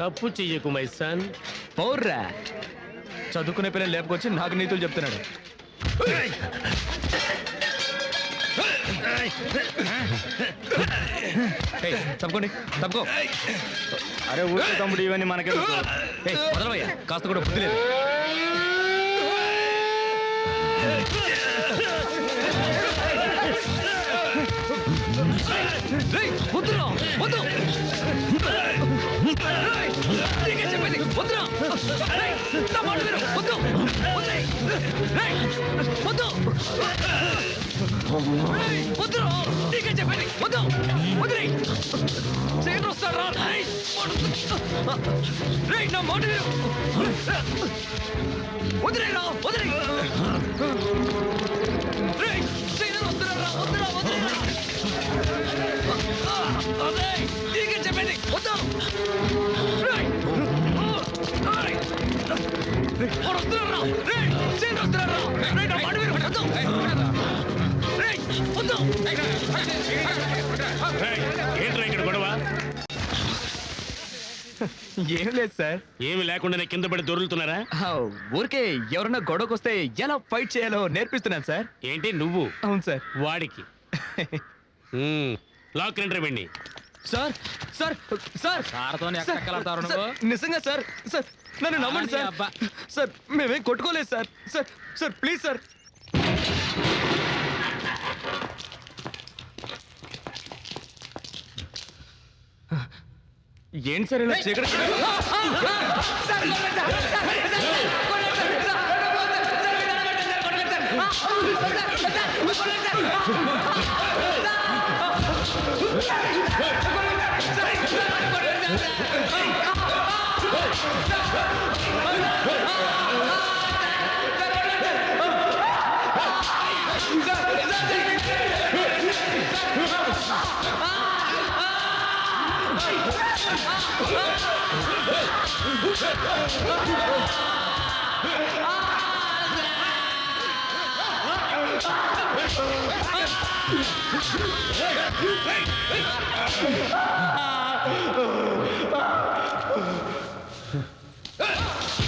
తప్పు చెయ్యకు my son. పౌర్రా. చదువుకునే పిల్లలు లేపుకొచ్చి నాకు నీతులు చెప్తున్నాడు. తప్పుకోండి తప్పుకో. అరే ఊరు తమ్ముడు ఇవన్నీ మనకే వదలవయ్యా కాస్త కూడా బుద్ధి లేదు. వద్దురా, వద్దు. వద్దురా. రేయ్, నా మాట విను, వద్దు. ఏంట్రా ఇక్కడ గొడవ ఏం లేదు సార్. ఏమి లేకుండానే కింద పడి దొరులుతున్నారా ఊరికే ఎవరన్నా గొడవకు వస్తే ఎలా ఫైట్ చేయాలో నేర్పిస్తున్నాను సార్. ఏంటి నువ్వు? అవును సార్. వాడికి. లాక్ రండి వెండి సార్ సార్ సార్ సార్తో ఎక్కడ సార్, ఎక్కలాడతారు సార్, నువ్వు నిజంగా సార్ సార్ నన్ను నమ్మండి సార్ అబ్బా. సార్ మేమేం కొట్టుకోలేదు sir sir sir please sir ఏంటి సార్ ఇలా చీకటి Hey! Ah! ah! ah!